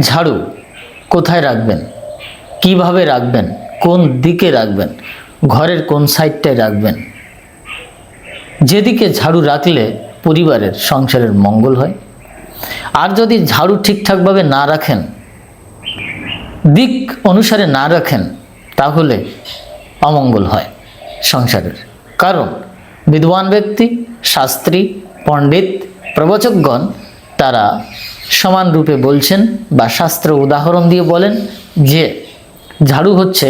ঝাড়ু কোথায় রাখবেন? কীভাবে রাখবেন? কোন দিকে রাখবেন? ঘরের কোন সাইডটায় রাখবেন? যেদিকে ঝাড়ু রাখলে পরিবারের সংসারের মঙ্গল হয়। আর যদি ঝাড়ু ঠিকঠাকভাবে না রাখেন, দিক অনুসারে না রাখেন, তাহলে অমঙ্গল হয় সংসারের। কারণ বিদ্বান ব্যক্তি, শাস্ত্রী, পণ্ডিত, প্রবচকগণ তারা সমান রূপে বলছেন বা শাস্ত্র উদাহরণ দিয়ে বলেন যে ঝাড়ু হচ্ছে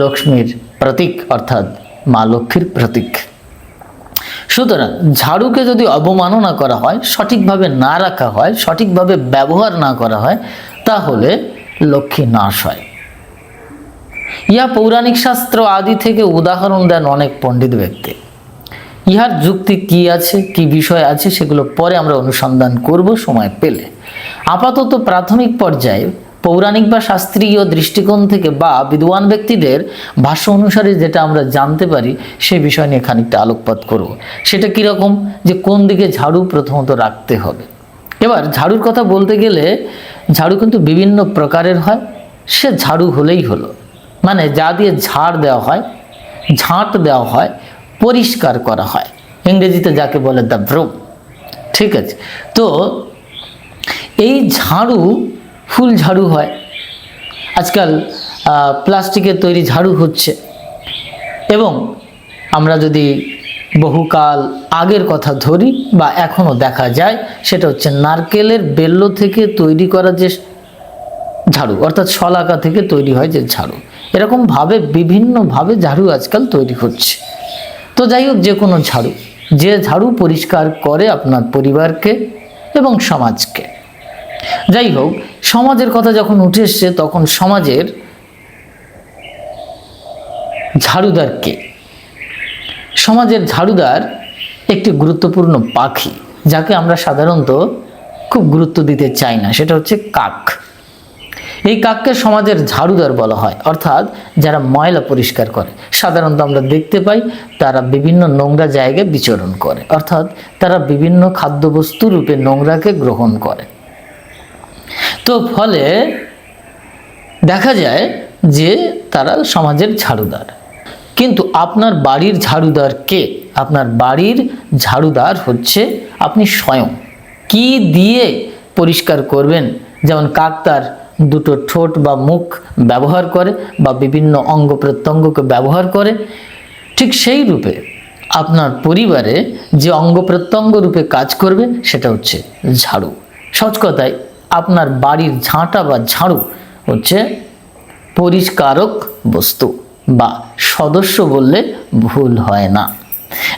লক্ষ্মীর প্রতীক অর্থাৎ মা লক্ষ্মীর প্রতীক। সুতরাং ঝাড়ুকে যদি অবমাননা করা হয়, সঠিকভাবে না রাখা হয়, সঠিকভাবে ব্যবহার না করা হয়, তাহলে লক্ষ্মী নাশ হয়। ইহা পৌরাণিক শাস্ত্র আদি থেকে উদাহরণ দেন অনেক পণ্ডিত ব্যক্তি। ইহার যুক্তি কি আছে, কি বিষয় আছে, সেগুলো পরে আমরা অনুসন্ধান করব সময় পেলে। আপাতত প্রাথমিক পর্যায়ে পৌরাণিক বা শাস্ত্রীয় দৃষ্টিকোণ থেকে বা বিদ্বান ব্যক্তিদের ভাষ্য অনুসারে যেটা আমরা জানতে পারি, সে বিষয় নিয়ে খানিকটা আলোকপাত করব। সেটা কীরকম? যে কোন দিকে ঝাড়ু প্রথমত রাখতে হবে। এবার ঝাড়ুর কথা বলতে গেলে, ঝাড়ু কিন্তু বিভিন্ন প্রকারের হয়। সে ঝাড়ু হলেই হলো। মানে যা দিয়ে ঝাড় দেওয়া হয়, ঝাঁট দেওয়া হয়, পরিষ্কার করা হয়। ইংরেজিতে যাকে বলে দ্য ব্রুম ঠিক আছে? তো এই ঝাড়ু ফুল ঝাড়ু হয়। আজকাল প্লাস্টিকের তৈরি ঝাড়ু হচ্ছে। এবং আমরা যদি বহুকাল আগের কথা ধরি বা এখনও দেখা যায়, সেটা হচ্ছে নারকেলের বেল্ল থেকে তৈরি করা যে ঝাড়ু, অর্থাৎ শলাকা থেকে তৈরি হয় যে ঝাড়ু, এরকমভাবে বিভিন্নভাবে ঝাড়ু আজকাল তৈরি হচ্ছে। তো যাই হোক, যে কোনো ঝাড়ু, যে ঝাড়ু পরিষ্কার করে আপনার পরিবারকে এবং সমাজকে। যাই হোক, সমাজের কথা যখন উঠে এসছে, তখন সমাজের ঝাড়ুদারকে সমাজের ঝাড়ুদার একটি গুরুত্বপূর্ণ পাখি, যাকে আমরা সাধারণত খুব গুরুত্ব দিতে চাই না, সেটা হচ্ছে কাক। এই কাককে সমাজের ঝাড়ুদার বলা হয়, অর্থাৎ যারা ময়লা পরিষ্কার করে। সাধারণত আমরা দেখতে পাই, তারা বিভিন্ন নোংরা জায়গায় বিচরণ করে, অর্থাৎ তারা বিভিন্ন খাদ্যবস্তু রূপে নোংরাকে গ্রহণ করে। তো ফলে দেখা যায় যে তারা সমাজের ঝাড়ুদার। কিন্তু আপনার বাড়ির ঝাড়ুদার কে? আপনার বাড়ির ঝাড়ুদার হচ্ছে আপনি স্বয়ং। কি দিয়ে পরিষ্কার করবেন? যেমন কাকতার দুটো ঠোঁট বা মুখ ব্যবহার করে বা বিভিন্ন অঙ্গ প্রত্যঙ্গকে ব্যবহার করে, ঠিক সেই রূপে আপনার পরিবারে যে অঙ্গ প্রত্যঙ্গ রূপে কাজ করবে সেটা হচ্ছে ঝাড়ু। সহজ কথায় আপনার বাড়ির ঝাঁটা বা ঝাড়ু হচ্ছে পরিষ্কারক বস্তু বা সদস্য বললে ভুল হয় না।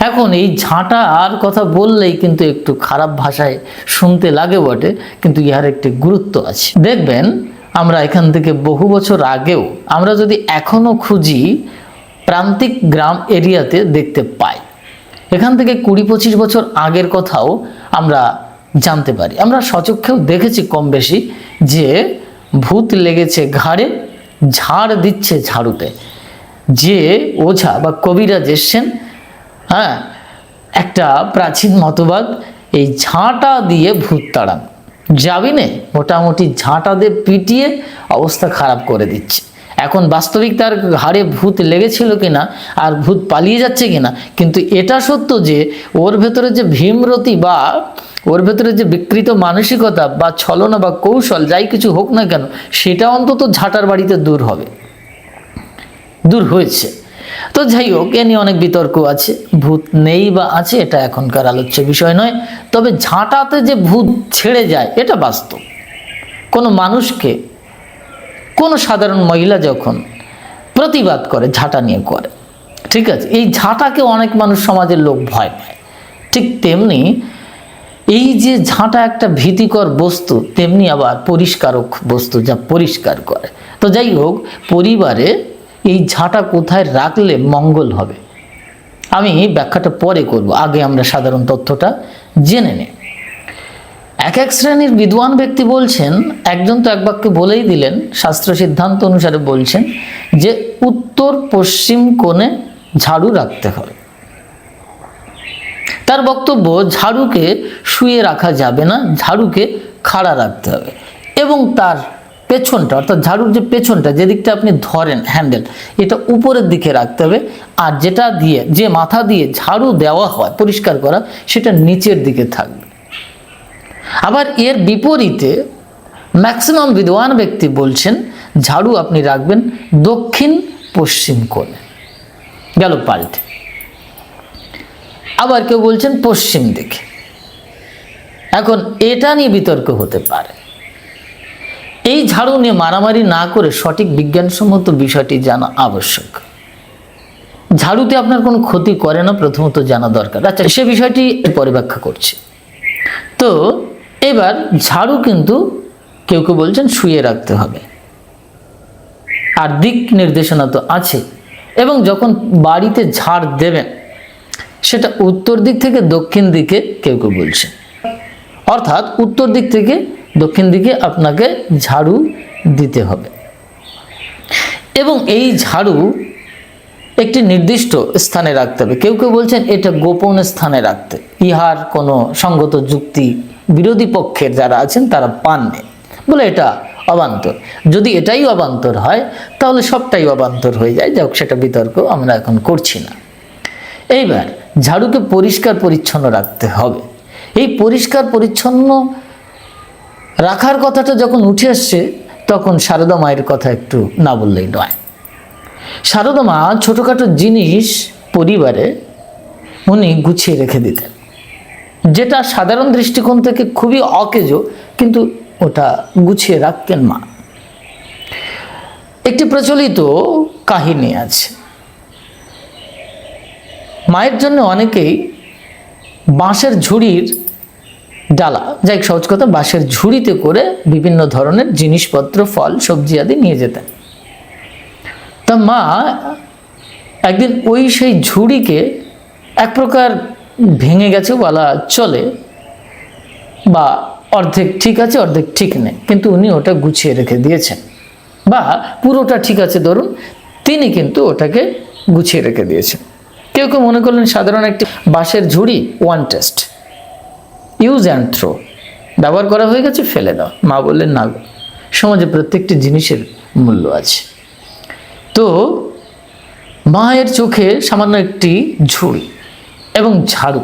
এখন এই ঝাঁটা আর কথা বললেই কিন্তু একটু খারাপ ভাষায় শুনতে লাগে বটে, কিন্তু ইহার একটি গুরুত্ব আছে। দেখবেন, আমরা এখান থেকে বহু বছর আগেও আমরা যদি এখনও খুঁজি প্রান্তিক গ্রাম এরিয়াতে দেখতে পাই। এখান থেকে কুড়ি পঁচিশ বছর আগের কথাও আমরা জানতে পারি। আমরা সচক্ষেও দেখেছি কম বেশি যে ভূত লেগেছে ঘাড়ে, ঝাড় দিচ্ছে ঝাড়ুতে। যে ওঝা বা কবিরাজ এসছেন হ্যাঁ একটা প্রাচীন মতবাদ, এই ঝাঁটা দিয়ে ভূত তাড়ান। যাবি নে? মোটামুটি ঝাঁটা দিয়ে পিটিয়ে অবস্থা খারাপ করে দিচ্ছে। এখন বাস্তবিক তার ঘাড়ে ভূত লেগেছিল কিনা, আর ভূত পালিয়ে যাচ্ছে কিনা, কিন্তু এটা সত্য যে ওর ভেতরে যে ভীমরতি বা ওর ভেতরে যে বিকৃত মানসিকতা বা ছলনা বা কৌশল, যাই কিছু হোক না কেন, সেটা অন্তত ঝাঁটার বাড়িতে দূর হবে। দূর হয়েছে। তো যাই হোক, এ নিয়ে অনেক বিতর্ক আছে। ভূত নেই বা আছে, এটা এখনকার আলোচ্য বিষয় নয়। তবে ঝাঁটাতে যে ভূত ছেড়ে যায়, এটা বাস্তব। কোনো মানুষকে, কোনো সাধারণ মহিলা যখন প্রতিবাদ করে, ঝাঁটা নিয়ে করে, ঠিক আছে? এই ঝাঁটাকে অনেক মানুষ সমাজের লোক ভয় পায়। ঠিক তেমনি এই যে ঝাঁটা একটা ভীতিকর বস্তু, তেমনি আবার পরিষ্কারক বস্তু যা পরিষ্কার করে। তো যাই হোক, পরিবারে এই ঝাঁটা কোথায় রাখলে মঙ্গল হবে? আমি ব্যাখ্যাটা পরে করব। আগে আমরা সাধারণ তথ্যটা জেনে নিই। এক এক শ্রেণির বিদ্বান ব্যক্তি বলছেন, একজন তো এক বাক্যে বলেই দিলেন, শাস্ত্র সিদ্ধান্ত অনুসারে বলছেন যে উত্তর পশ্চিম কোণে ঝাড়ু রাখতে হবে। তার বক্তব্য ঝাড়ুকে শুয়ে রাখা যাবে না, ঝাড়ুকে খাড়া রাখতে হবে। এবং তার পেছনটা, অর্থাৎ ঝাড়ুর যে পেছনটা, যে দিকটা আপনি ধরেন হ্যান্ডেল এটা উপরের দিকে রাখতে হবে। আর যেটা দিয়ে, যে মাথা দিয়ে ঝাড়ু দেওয়া হয়, পরিষ্কার করা, সেটা নিচের দিকে থাকবে। আবার এর বিপরীতে ম্যাক্সিমাম বিদ্বান ব্যক্তি বলছেন, ঝাড়ু আপনি রাখবেন দক্ষিণ পশ্চিম কোণে। গেল পাল্টে। আবার কেউ বলছেন পশ্চিম দিকে। এখন এটা নিয়ে বিতর্ক হতে পারে। এই ঝাড়ু নিয়ে মারামারি না করে সঠিক বিজ্ঞানসম্মত বিষয়টি জানা আবশ্যক। ঝাড়ুতে আপনার কোনো ক্ষতি করে না, প্রথমত জানা দরকার। আচ্ছা সে বিষয়টি পরে ব্যাখ্যা করছি। তো, এবার ঝাড়ু কিন্তু কেউ কেউ বলছেন শুয়ে রাখতে হবে। আর দিক নির্দেশনা তো আছে। এবং যখন বাড়িতে ঝাড় দেবেন সেটা উত্তর দিক থেকে দক্ষিণ দিকে কেউ কেউ বলছে। অর্থাৎ উত্তর দিক থেকে দক্ষিণ দিকে আপনাকে ঝাড়ু দিতে হবে। এবং এই ঝাড়ু একটি নির্দিষ্ট স্থানে রাখতে হবে। কেউ কেউ বলছেন এটা গোপন স্থানে রাখতে। ইহার কোনো সঙ্গত যুক্তি বিরোধী পক্ষের যারা আছেন তারা পাননি। বলে এটা অবান্তর। যদি এটাই অবান্তর হয়, তাহলে সবটাই অবান্তর হয়ে যায়। যাক, সেটা বিতর্ক আমরা এখন করছি না। এইবার ঝাড়ুকে পরিষ্কার পরিচ্ছন্ন রাখতে হবে। এই পরিষ্কার পরিচ্ছন্ন রাখার কথাটা যখন উঠে আসছে, তখন সারদা মায়ের কথা একটু না বললেই নয়। সারদা মা ছোটোখাটো জিনিস পরিবারে উনি গুছিয়ে রেখে দিতেন। যেটা সাধারণ দৃষ্টিকোণ থেকে খুবই অকেজ, কিন্তু ওটা গুছিয়ে রাখতেন মা। একটি প্রচলিত কাহিনী আছে। মায়ের জন্য অনেকেই বাঁশের ঝুড়ির ডালা, যাই সহজ কথা, বাঁশের ঝুড়িতে করে বিভিন্ন ধরনের জিনিসপত্র, ফল, সবজি আদি নিয়ে যেতেন। তা মা একদিন ওই সেই ঝুড়িকে এক প্রকার ভেঙে গেছে বলা চলে, বা অর্ধেক ঠিক আছে, অর্ধেক ঠিক নেই, কিন্তু উনি ওটা গুছিয়ে রেখে দিয়েছেন। বা পুরোটা ঠিক আছে, ধরুন, তিনি কিন্তু ওটাকে গুছিয়ে রেখে দিয়েছেন। কেউ কেউ মনে করলেন সাধারণ একটি বাঁশের ঝুড়ি one test use and throw ব্যবহার করা হয়ে গেছে, ফেলে দাও। মা বললেন, না সমাজে প্রত্যেকটি জিনিসের মূল্য আছে। তো মায়ের চোখে সামান্য একটি ঝুড়ি এবং ঝাড়ু,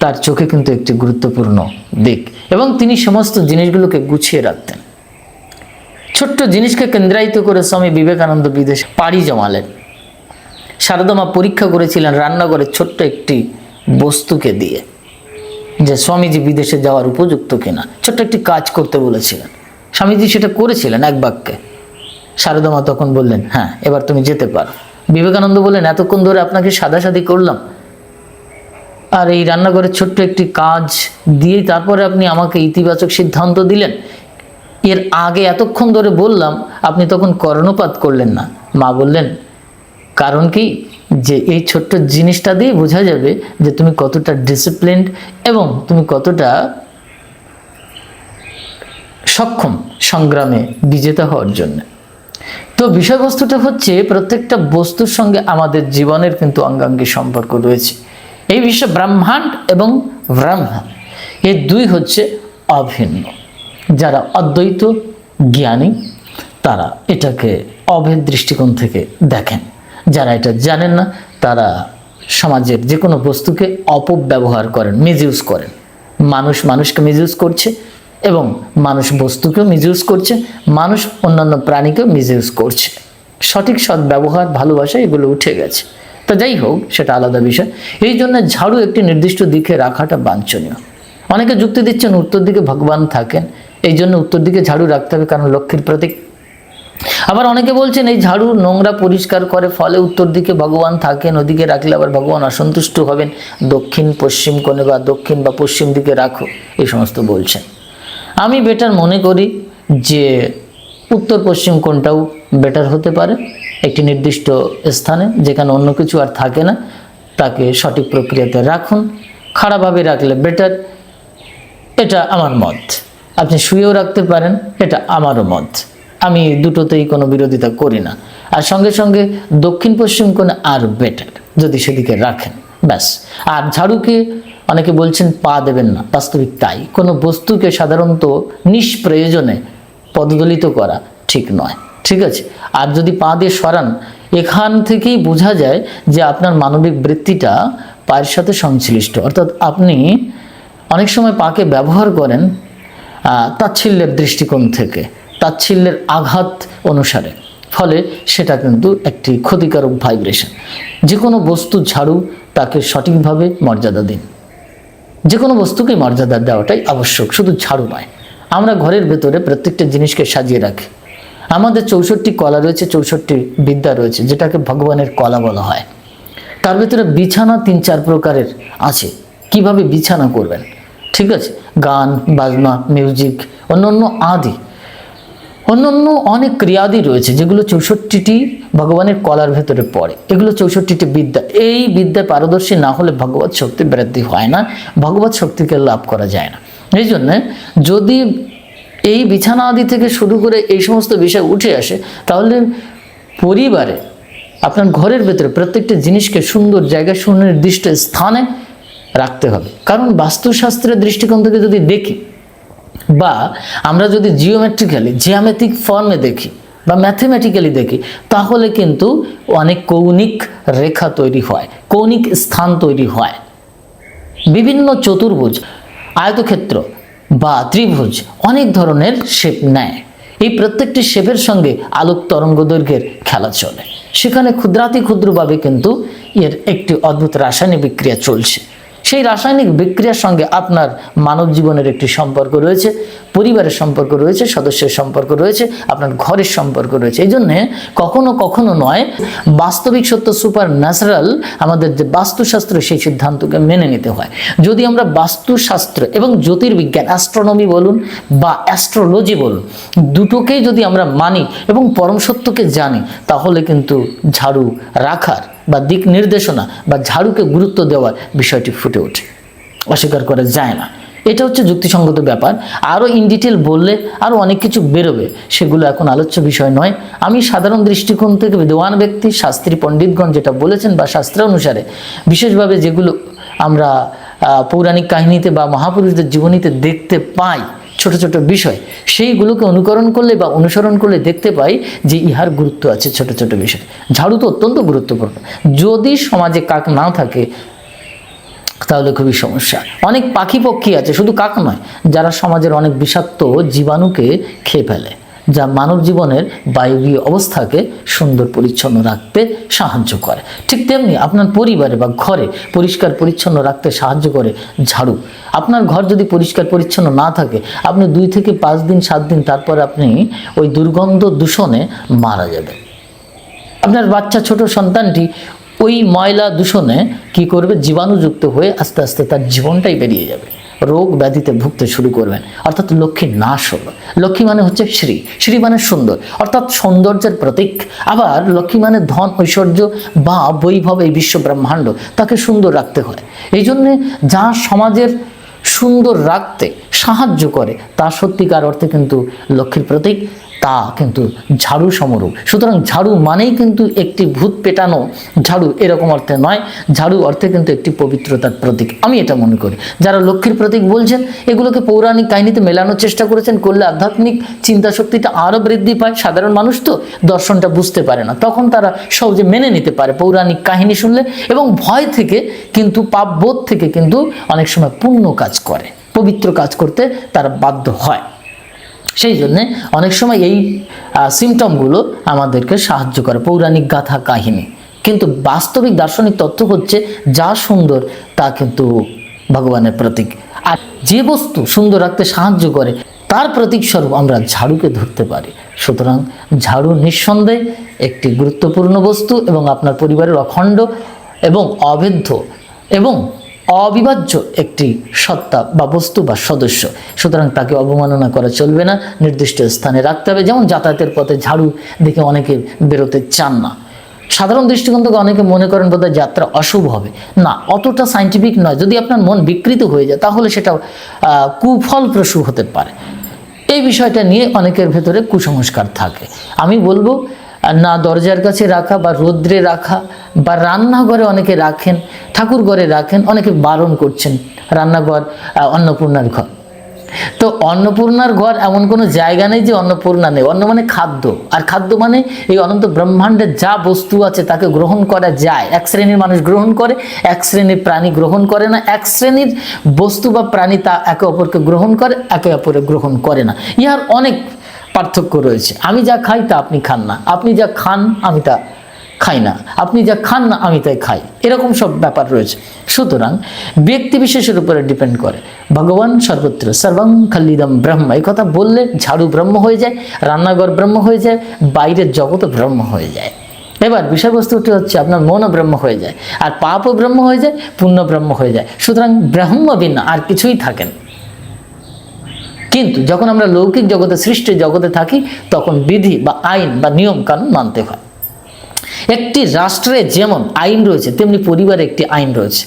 তার চোখে কিন্তু একটি গুরুত্বপূর্ণ দিক এবং তিনি সমস্ত জিনিসগুলোকে গুছিয়ে রাখতেন। ছোট্ট জিনিসকে কেন্দ্রায়িত করে স্বামী বিবেকানন্দ বিদেশে পাড়ি জমালেন। সারদমা পরীক্ষা করেছিলেন রান্নাঘরে ছোট্ট একটি বস্তুকে দিয়ে, যে স্বামীজি বিদেশে যাওয়ার উপযুক্ত কিনা। ছোট্ট একটি কাজ করতে বলেছিলেন। স্বামীজি সেটা করেছিলেন এক বাক্যে। সারদমা তখন বললেন হ্যাঁ এবার তুমি যেতে পারো। বিবেকানন্দ বললেন, এতক্ষণ ধরে আপনাকে সাদাসাদি করলাম। আর এই রান্নাঘরের ছোট্ট একটি কাজ দিয়ে তারপরে আপনি আমাকে ইতিবাচক সিদ্ধান্ত দিলেন। এর আগে এতক্ষণ ধরে বললাম, আপনি তখন কর্ণপাত করলেন না। মা বললেন কারণ কি? যে এই ছোট্ট জিনিসটা দিয়ে বোঝা যাবে যে তুমি কতটা ডিসিপ্লিনড এবং তুমি কতটা সক্ষম সংগ্রামে বিজেতা হওয়ার জন্য। তো বিষয়বস্তুটা হচ্ছে প্রত্যেকটা বস্তুর সঙ্গে আমাদের জীবনের কিন্তু অঙ্গাঙ্গী সম্পর্ক রয়েছে। এই বিশ্ব ব্রহ্মাণ্ড এবং ব্রহ্ম, এই দুই হচ্ছে অভিন্ন। যারা অদ্বৈত জ্ঞানী, তারা এটাকে অভেদ দৃষ্টিকোণ থেকে দেখেন। যারা এটা জানেন না, তারা সমাজের যে কোনো বস্তুকে অপব্যবহার করেন মিসইউজ করেন। মানুষ মানুষকে মিসইউজ করছে এবং মানুষ বস্তুকেও মিসইউজ করছে, মানুষ অন্যান্য প্রাণীকেও মিসইউজ করছে। সঠিক সৎ ব্যবহার ভালোবাসা এগুলো উঠে গেছে। তো যাই হোক, সেটা আলাদা বিষয়। এই জন্য ঝাড়ু একটি নির্দিষ্ট দিকে রাখাটা বাঞ্ছনীয়। অনেকে যুক্তি দিচ্ছেন, উত্তর দিকে ভগবান থাকেন। এই জন্য উত্তর দিকে ঝাড়ু রাখতে হবে, কারণ লক্ষ্মীর প্রতীক আবার অনেকে বলছেন, এই ঝাড়ু নোংরা পরিষ্কার করে, ফলে উত্তর দিকে ভগবান থাকেন, ওদিকে রাখলে আবার ভগবান অসন্তুষ্ট হবেন। দক্ষিণ, পশ্চিম কোণে বা দক্ষিণ বা পশ্চিম দিকে রাখো। এই সমস্ত বলছেন। আমি বেটার মনে করি যে, উত্তর পশ্চিম কোণটাও বেটার হতে পারে, একটি নির্দিষ্ট স্থানে, যেখানে অন্য কিছু আর থাকে না, তাকে সঠিক প্রক্রিয়াতে রাখুন। খারাপভাবে রাখলে বেটার এটা আমার মত। আপনি শুয়েও রাখতে পারেন, এটা আমারও মত। আমি দুটোতেই কোনো বিরোধিতা করি না। আর সঙ্গে সঙ্গে দক্ষিণ পশ্চিম কোণে আর বেটার যদি সেদিকে রাখেন, ব্যাস। আর ঝাড়ুকে অনেকে বলছেন পা দেবেন না, বাস্তবিক তাই। কোনো বস্তুকে সাধারণত নিষ্প্রয়োজনে পদদলিত করা ঠিক নয়, ঠিক আছে? আর যদি পা দিয়ে সরান, এখান থেকেই বোঝা যায় যে আপনার মানবিক বৃত্তিটা পায়ের সাথে সংশ্লিষ্ট। অর্থাৎ আপনি অনেক সময় পাকে ব্যবহার করেন তাচ্ছিল্যের দৃষ্টিকোণ থেকে। তাচ্ছিল্যের আঘাত অনুসারে। ফলে সেটা কিন্তু একটি ক্ষতিকারক ভাইব্রেশন যে কোনো বস্তু ঝাড়ু, তাকে সঠিকভাবে মর্যাদা দিন। যে কোনো বস্তুকে মর্যাদা দেওয়াটাই আবশ্যক, শুধু ঝাড়ু নয়। আমরা ঘরের ভেতরে প্রত্যেকটা জিনিসকে সাজিয়ে রাখি। আমাদের চৌষট্টি কলা রয়েছে, চৌষট্টি বিদ্যা রয়েছে, যেটাকে ভগবানের কলা বলা হয়। তার ভিতরে বিছানা তিন চার প্রকারের আছে। কীভাবে বিছানা করবেন? ঠিক আছে? গান, বাজনা মিউজিক অন্য অন্য আদি। অন্যান্য অনেক ক্রিয়াদি রয়েছে, যেগুলো চৌষট্টিটি ভগবানের কলার ভেতরে পড়ে। এগুলো চৌষট্টিটি বিদ্যা। এই বিদ্যায় পারদর্শী না হলে ভগবত শক্তি বৃদ্ধি হয় না, ভগবত শক্তিকে লাভ করা যায় না। এই জন্যে যদি এই বিছানা আদি থেকে শুরু করে এই সমস্ত বিষয় উঠে আসে, তাহলে পরিবারে, আপনার ঘরের ভেতরে প্রত্যেকটা জিনিসকে সুন্দর জায়গায় সুনির্দিষ্ট স্থানে রাখতে হবে। কারণ বাস্তুশাস্ত্রের দৃষ্টিকোণ থেকে যদি দেখি বা আমরা যদি জিওমেট্রিক্যালি জিওমেট্রিক ফর্মে দেখি বা ম্যাথমেটিক্যালি দেখি, তাহলে কিন্তু অনেক কৌণিক রেখা তৈরি হয়, কৌণিক স্থান তৈরি হয়। বিভিন্ন চতুর্ভুজ, আয়তক্ষেত্র বা ত্রিভুজ অনেক ধরনের শেপ নেয়। এই প্রত্যেকটি শেপের সঙ্গে আলোক তরঙ্গ দৈর্ঘ্যের খেলা চলে। সেখানে ক্ষুদ্রাতি ক্ষুদ্রভাবে কিন্তু এর একটি অদ্ভুত রাসায়নিক বিক্রিয়া চলছে। সেই রাসায়নিক বিক্রিয়ার সঙ্গে আপনার মানব জীবনের একটি সম্পর্ক রয়েছে, পরিবারের সম্পর্ক রয়েছে, সদস্যের সম্পর্ক রয়েছে, আপনার ঘরের সম্পর্ক রয়েছে। এই জন্যে কখনো কখনো নয়, বাস্তবিক সত্য সুপার ন্যাচারাল আমাদের যে বাস্তুশাস্ত্র, সেই সিদ্ধান্তকে মেনে নিতে হয়। যদি আমরা বাস্তুশাস্ত্র এবং জ্যোতির্বিজ্ঞান, অ্যাস্ট্রোনমি বলুন বা অ্যাস্ট্রোলজি বলুন, দুটোকেই যদি আমরা মানি এবং পরম সত্যকে জানি, তাহলে কিন্তু ঝাড়ু রাখার দিক নির্দেশনা বা ঝাড়ুকে গুরুত্ব দেওয়ার বিষয়টি ফুটে ওঠে। অস্বীকার করা যায় না। এটা হচ্ছে যুক্তিসঙ্গত ব্যাপার। আরও ইন ডিটেল বললে আরও অনেক কিছু বেরোবে। সেগুলো এখন আলোচ্য বিষয় নয়। আমি সাধারণ দৃষ্টিকোণ থেকে বিদ্বান ব্যক্তি, শাস্ত্রী পণ্ডিতগণ যেটা বলেছেন বা শাস্ত্র অনুসারে, বিশেষভাবে যেগুলো আমরা পৌরাণিক কাহিনীতে বা মহাপুরুষদের জীবনীতে দেখতে পাই ছোট ছোট বিষয়, সেইগুলোকে অনুকরণ করলে বা অনুসরণ করলে দেখতে পাই যে ইহার গুরুত্ব আছে ছোট ছোট বিষয়। ঝাড়ু তো অত্যন্ত গুরুত্বপূর্ণ। যদি সমাজে কাক না থাকে, তাহলে খুবই সমস্যা। অনেক পাখি পক্ষী আছে, শুধু কাক নয়, যারা সমাজের অনেক বিষাক্ত জীবাণুকে খেয়ে ফেলে। যা মানব জীবনের বায়বীয় অবস্থাকে সুন্দর পরিচ্ছন্ন রাখতে সাহায্য করে। ঠিক তেমনি আপনার পরিবারে বা ঘরে পরিষ্কার পরিচ্ছন্ন রাখতে সাহায্য করে ঝাড়ু। আপনার ঘর যদি পরিষ্কার পরিচ্ছন্ন না থাকে, আপনি দুই থেকে পাঁচ দিন, সাত দিন তারপর আপনি ওই দুর্গন্ধ দূষণে মারা যাবেন। আপনার বাচ্চা ছোট সন্তানটি ওই ময়লা দূষণে কি করবে? জীবাণুযুক্ত হয়ে আস্তে আস্তে তার জীবনটাই বেরিয়ে যাবে। রোগ ব্যাধিতে ভুগতে শুরু করবেন। অর্থাৎ লক্ষ্মী নাশ হলো। লক্ষ্মী মানে হচ্ছে শ্রী। শ্রী মানে সুন্দর। অর্থাৎ সৌন্দর্যের প্রতীক। আবার লক্ষ্মী মানে ধন, ঐশ্বর্য বা বৈভব এই বিশ্ব ব্রহ্মাণ্ড। তাকে সুন্দর রাখতে হয়। এই জন্যে যা সমাজের সুন্দর রাখতে সাহায্য করে, তা সত্যিকার অর্থে কিন্তু লক্ষ্মীর প্রতীক। তা কিন্তু ঝাড়ু সমরূপ। সুতরাং ঝাড়ু মানেই কিন্তু একটি ভূত পেটানো। ঝাড়ু এরকম অর্থে নয়, ঝাড়ু অর্থে কিন্তু একটি পবিত্রতার প্রতীক। আমি এটা মনে করি। যারা লক্ষ্মীর প্রতীক বলছেন, এগুলোকে পৌরাণিক কাহিনীতে মেলানোর চেষ্টা করেছেন, করলে আধ্যাত্মিক চিন্তা শক্তিটা আরও বৃদ্ধি পায়। সাধারণ মানুষ তো দর্শনটা বুঝতে পারে না। তখন তারা সহজে মেনে নিতে পারে পৌরাণিক কাহিনী শুনলে এবং ভয় থেকে কিন্তু পাপবোধ থেকে কিন্তু অনেক সময় পুণ্য কাজ করে, পবিত্র কাজ করতে তারা বাধ্য হয়। সেই জন্যে অনেক সময় এই সিমটমগুলো আমাদেরকে সাহায্য করে, পৌরাণিক গাথা কাহিনী। কিন্তু বাস্তবিক দার্শনিক তত্ত্ব হচ্ছে যা সুন্দর তা কিন্তু ভগবানের প্রতীক। আর যে বস্তু সুন্দর রাখতে সাহায্য করে, তার প্রতীক স্বরূপ আমরা ঝাড়ুকে ধরতে পারি। সুতরাং ঝাড়ু নিঃসন্দেহে একটি গুরুত্বপূর্ণ বস্তু এবং আপনার পরিবারের অখণ্ড এবং অভেদ্য এবং অবিভাজ্য একটি সত্তা বা বস্তু বা সদস্য। সুতরাং তাকে অবমাননা করা চলবে না, নির্দিষ্ট স্থানে রাখতে হবে। যেমন যাতায়াতের পথে ঝাড়ু দেখে অনেকে বেরোতে চান না। সাধারণ দৃষ্টিকোণ থেকে অনেকে মনে করেন বোধহয় যাত্রা অশুভ হবে। না, অতটা সাইন্টিফিক নয়। যদি আপনার মন বিকৃত হয়ে যায়, তাহলে সেটা কুফলপ্রসূ হতে পারে। এই বিষয়টা নিয়ে অনেকের ভেতরে কুসংস্কার থাকে। আমি বলব না দরজার কাছে রাখা বা রৌদ্রে রাখা বা রান্নাঘরে অনেকে রাখেন ঠাকুর ঘরে রাখেন, অনেকে বারণ করছেন রান্নাঘর অন্নপূর্ণার ঘর। তো অন্নপূর্ণার ঘর এমন কোনো জায়গা নেই যে অন্নপূর্ণা নেই, অন্ন মানে খাদ্য। আর খাদ্য মানে এই অনন্ত ব্রহ্মাণ্ডের যা বস্তু আছে তাকে গ্রহণ করা যায়। এক শ্রেণির মানুষ গ্রহণ করে, এক শ্রেণির প্রাণী গ্রহণ করে না। এক শ্রেণির বস্তু বা প্রাণী তা একে অপরকে গ্রহণ করে, একে অপরে গ্রহণ করে না। ইহার অনেক পার্থক্য রয়েছে। আমি যা খাই তা আপনি খান না। আপনি যা খান, আমি তা খাই না। আপনি যা খান না আমি তাই খাই। এরকম সব ব্যাপার রয়েছে। সুতরাং ব্যক্তি বিশেষের উপরে ডিপেন্ড করে। ভগবান সর্বত্র, সর্বং খালিদম ব্রহ্ম। এই কথা বললে ঝাড়ু ব্রহ্ম হয়ে যায়, রান্নাঘর ব্রহ্ম হয়ে যায়, বাইরের জগৎও ব্রহ্ম হয়ে যায়। এবার বিষয়বস্তুটি হচ্ছে আপনার মনও ব্রহ্ম হয়ে যায়, আর পাপও ব্রহ্ম হয়ে যায়, পুণ্য ব্রহ্ম হয়ে যায়। সুতরাং ব্রহ্ম বিনা আর কিছুই থাকেন কিন্তু যখন আমরা লৌকিক জগতে, সৃষ্টির জগতে থাকি, তখন বিধি বা আইন বা নিয়ম কানুন মানতে হয়। একটি রাষ্ট্রে যেমন আইন রয়েছে, তেমনি পরিবারে একটি আইন রয়েছে।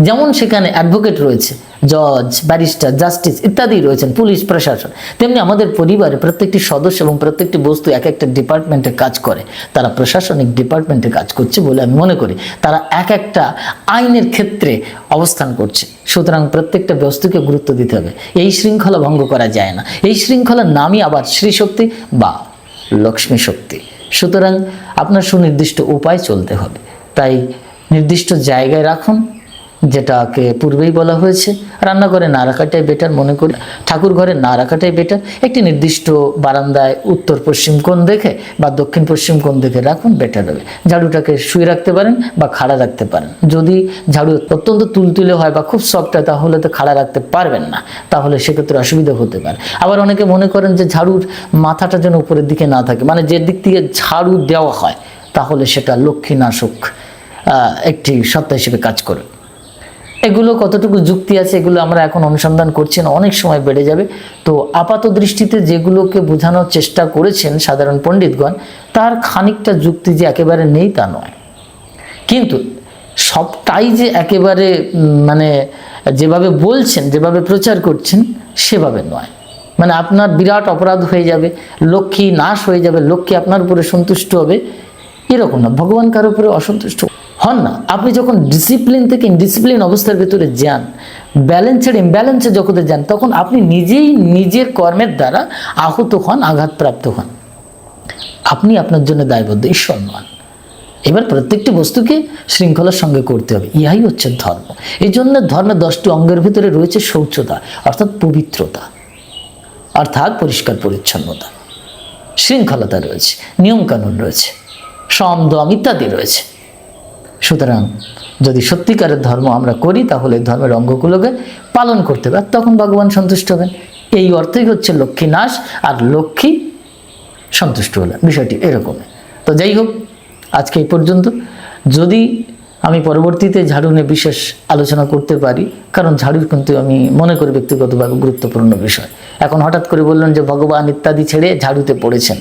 যেমন সেখানে অ্যাডভোকেট রয়েছে জজ, ব্যারিস্টার, জাস্টিস ইত্যাদি রয়েছেন, পুলিশ, প্রশাসন। তেমনি আমাদের পরিবারে প্রত্যেকটি সদস্য এবং প্রত্যেকটি বস্তু এক একটা ডিপার্টমেন্টে কাজ করে। তারা প্রশাসনিক ডিপার্টমেন্টে কাজ করছে বলে আমি মনে করি। তারা এক একটা আইনের ক্ষেত্রে অবস্থান করছে। সুতরাং প্রত্যেকটা বস্তুকে গুরুত্ব দিতে হবে। এই শৃঙ্খলা ভঙ্গ করা যায় না। এই শৃঙ্খলার নামই আবার শ্রীশক্তি বা লক্ষ্মী শক্তি। সুতরাং আপনার সুনির্দিষ্ট উপায় চলতে হবে। তাই নির্দিষ্ট জায়গায় রাখুন। যেটাকে পূর্বেই বলা হয়েছে, রান্নাঘরে না রাখাটাই বেটার মনে করি। ঠাকুর ঘরে না রাখাটাই বেটার একটি নির্দিষ্ট বারান্দায় উত্তর পশ্চিম কোণ দেখে বা দক্ষিণ পশ্চিম কোণ দেখে রাখুন বেটার হবে। ঝাড়ুটাকে শুয়ে রাখতে পারেন বা খাড়া রাখতে পারেন। যদি ঝাড়ু অত্যন্ত তুলতুলে হয় বা খুব সফট হয়, তাহলে তো খাড়া রাখতে পারবেন না। তাহলে সেক্ষেত্রে অসুবিধা হতে পারে। আবার অনেকে মনে করেন যে ঝাড়ুর মাথাটা যেন উপরের দিকে না থাকে মানে যে দিক থেকে ঝাড়ু দেওয়া হয়, তাহলে সেটা লক্ষ্মীনাশক একটি সত্তা হিসেবে কাজ করে। এগুলো কতটুকু যুক্তি আছে, এগুলো আমরা এখন অনুসন্ধান করছি না, অনেক সময় বেড়ে যাবে। তো আপাত দৃষ্টিতে যেগুলোকে বোঝানোর চেষ্টা করেছেন সাধারণ পণ্ডিতগণ, তার খানিকটা যুক্তি যে একেবারে নেই তা নয়। কিন্তু সবটাই যে একেবারে মানে যেভাবে বলছেন, যেভাবে প্রচার করছেন, সেভাবে নয়। মানে আপনার বিরাট অপরাধ হয়ে যাবে, লক্ষ্মী নাশ হয়ে যাবে, লক্ষ্মী আপনার উপরে সন্তুষ্ট হবে, এরকম না। ভগবান কারও উপরে অসন্তুষ্ট হন না। আপনি যখন ডিসিপ্লিন থেকে ইনডিসিপ্লিন অবস্থার ভিতরে যান ব্যালেন্সের ইমব্যালেন্সে জগতে যান, তখন আপনি নিজেই নিজের কর্মের দ্বারা আহত হন, আঘাতপ্রাপ্ত হন। আপনি আপনার জন্য দায়বদ্ধ, ঈশ্বর নন এবার প্রত্যেকটি বস্তুকে শৃঙ্খলার সঙ্গে করতে হবে। ইহাই হচ্ছে ধর্ম। এই জন্য ধর্মের দশটি অঙ্গের ভিতরে রয়েছে শৌচতা, অর্থাৎ পবিত্রতা, অর্থাৎ পরিষ্কার পরিচ্ছন্নতা। শৃঙ্খলতা রয়েছে, নিয়মকানুন রয়েছে, সম দম ইত্যাদি রয়েছে। সুতরাং যদি সত্যিকারের ধর্ম আমরা করি, তাহলে ধর্মের অঙ্গগুলোকে পালন করতে হবে। আর তখন ভগবান সন্তুষ্ট হবেন। এই অর্থই হচ্ছে লক্ষ্মী নাশ আর লক্ষ্মী সন্তুষ্ট হলেন। বিষয়টি এরকমই তো যাই হোক, আজকে এই পর্যন্ত। যদি আমি পরবর্তীতে ঝাড়ু নিয়ে বিশেষ আলোচনা করতে পারি, কারণ ঝাড়ুর কিন্তু আমি মনে করি ব্যক্তিগতভাবে গুরুত্বপূর্ণ বিষয়। এখন হঠাৎ করে বললেন যে, ভগবান ইত্যাদি ছেড়ে ঝাড়ুতে পড়েছেন।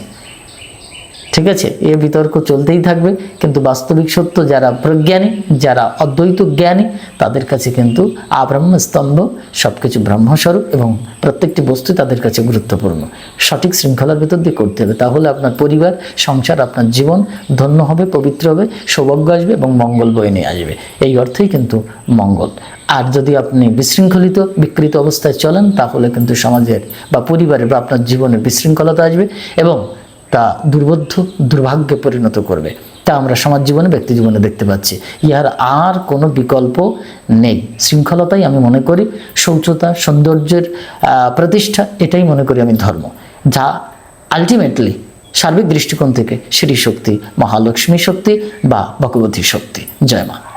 ঠিক আছে? এ বিতর্ক চলতেই থাকবে। কিন্তু বাস্তবিক সত্য, যারা প্রজ্ঞানী, যারা অদ্বৈত জ্ঞানী, তাদের কাছে কিন্তু আব্রহ্ম স্তম্ভ সব কিছু ব্রহ্মস্বরূপ এবং প্রত্যেকটি বস্তু তাদের কাছে গুরুত্বপূর্ণ। সঠিক শৃঙ্খলার ভিতর দিয়ে করতে হবে। তাহলে আপনার পরিবার, সংসার, আপনার জীবন ধন্য হবে, পবিত্র হবে, সৌভাগ্য আসবে এবং মঙ্গল বয়ে নিয়ে আসবে। এই অর্থেই কিন্তু মঙ্গল। আর যদি আপনি বিশৃঙ্খলিত, বিকৃত অবস্থায় চলেন, তাহলে কিন্তু সমাজের বা পরিবারের বা আপনার জীবনের বিশৃঙ্খলতা আসবে এবং তা দুর্বোধ্য, দুর্ভাগ্যে পরিণত করবে। তা আমরা সমাজ জীবনে, ব্যক্তি জীবনে দেখতে পাচ্ছি। ইহার আর কোনো বিকল্প নেই। শৃঙ্খলতাই আমি মনে করি শৌচতা, সৌন্দর্যের প্রতিষ্ঠা, এটাই মনে করি আমি ধর্ম। যা আলটিমেটলি সার্বিক দৃষ্টিকোণ থেকে শ্রী শক্তি, মহালক্ষ্মী শক্তি বা ভগবতী শক্তি। জয় মা।